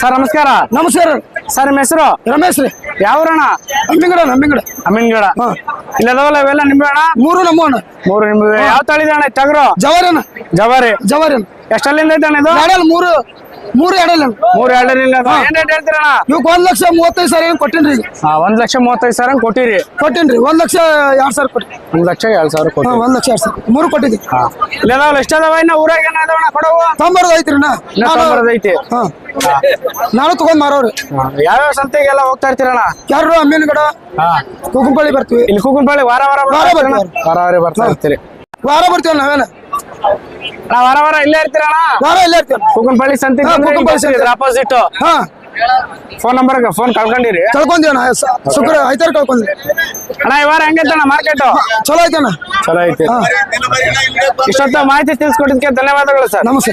Sir ನಮಸ್ಕಾರ. ನಮಸ್ಕಾರ. Sir ನಿಮ್ಮ ಹೆಸರು? ರಮೇಶ್ ರೀ. ಯಾವ್ರಣ ಅಮ್ಮಿಂಗಡ ಅಮ್ಮಿಂಗಡ. ಅಮ್ಮಿಂಗಡ. ಇಲ್ಲ ಅದಾವಲ್ಲ ಇವೆಲ್ಲ ನಿಂಬೆ ಅಣ್ಣ? ಮೂರು ನಮ್ಮ ಅಣ್ಣ ಮೂರು ನಿಂಬೆ ಯಾವ ತಳಿದ ಅಣ್ಣ ಟಗರು? ಜವಾರಿ ಜವಾರಿನ ಎಷ್ಟಲ್ಲಿಂದ ಐತೆ ಅಣ್ಣ ಇದು? ಎಡಲ್ ಮೂರು ಮೂರು ಎರಡಲ್ಲಿ. ಮೂರು ಎರಡರಿಂದ ಏನ್ ರೇಟ್ ಹೇಳ್ತೀರಣ್ಣ? ಇವಕ್ಕೆ ಒಂದ್ ಲಕ್ಷ ಮೂವತ್ತೈದು ಸಾವಿರ ಏನು ಕೊಟ್ಟೇನ್ರಿ ಈಗ? ಹಾ ಒಂದ್ ಲಕ್ಷ ಮೂವತ್ತೈದು ಸಾವಿರ ಕೊಟ್ಟಿರಿ? ಕೊಟ್ಟಿನ್ರಿ ಒಂದ್ ಲಕ್ಷ ಎರಡ್ ಸಾವಿರ ಕೊಟ್ಟಿ ಒಂದ್ ಲಕ್ಷ ಎರಡ್ ಸಾವಿರ ಹಾ ಕೊಟ್ಟಿರಿ. ಒಂದ್ ಲಕ್ಷ ಎರಡ್ ಸಾವಿರ. ಮೂರು ಕೊಟ್ಟಿದ್ದೆ ಹಾ. ಇಲ್ಲ ಅದಾವಲ್ಲ ಎಷ್ಟು ಅದಾವ ಇನ್ನ ಊರಾಗ ಏನ ಅದಾವಣ್ಣ ಕೊಡವು? ತೊಂಬರ್ದು ಐತ್ರಿ ನಾ ಇನ್ನ ತೊಂಬರದೈತಿ ಹಾ. ನಾನು ತಗೊಂಡ್ ಮಾರೋರಿ. ಯಾವ್ಯಾವ ಸಂತೆಗೆಲ್ಲ ಹೋಗ್ತಾ ಇರ್ತೀರಣ್ಣ? ಯಾರು ಅಮ್ಮಿನಗಡ ಹಾ. ಕುಕ್ಕಂಪಳ್ಳಿ ಬರ್ತೀವಿ. ಇಲ್ಲಿ ಕೂಗುಂಬಳ್ಳಿ ವಾರ ವಾರ ವಾರ ಬರ್ತಾ ಬರ್ತೀವಿ. ವಾರ ವಾರ ಬರ್ತಾ ಇರ್ತೀರಿ. ವಾರ ಬರ್ತೀವಿ ನಾವೇನ? ನಾ ವಾರ ವಾರ ಇಲ್ಲೇ ಇರ್ತೀರಣ್ಣ? ವಾರ ಇಲ್ಲೇ ಇರ್ತೀವಿ ಕೂಗುಂಬಳ್ಳಿ ಸಂತಿ ಹಾ, ಕುಕ್ಕಂಪಳ್ಳಿ ಸಂತೆ. ಆಪೋಸಿಟ್ ಹಾ. ಫೋನ್ ನಂಬರ್ ಫೋನ್ ಕಳ್ಕೊಂಡಿರಿ. ಕಳ್ಕೊಂಡಿವಣ್ಣ ನಾ ಶುಕ್ರ ಐತಾರ ಕಳ್ಕೊಂಡ್ವಿ ಅಣ್ಣ ಈ ವಾರ ಹೆಂಗೈತಣ್ಣ ಮಾರ್ಕೆಟ್ ಚಲೋ ಐತಣ್ಣ. ಚಲೋ ಐತಿ. ಹಾ. ಇಷ್ಟೊತ್ತ ಮಾಹಿತಿ ತಿಳಿಸ್ಕೊಟ್ಟಿದ್ದಕ್ಕೆ ಧನ್ಯವಾದಗಳು ಸರ್. ನಮಸ್ತೆ.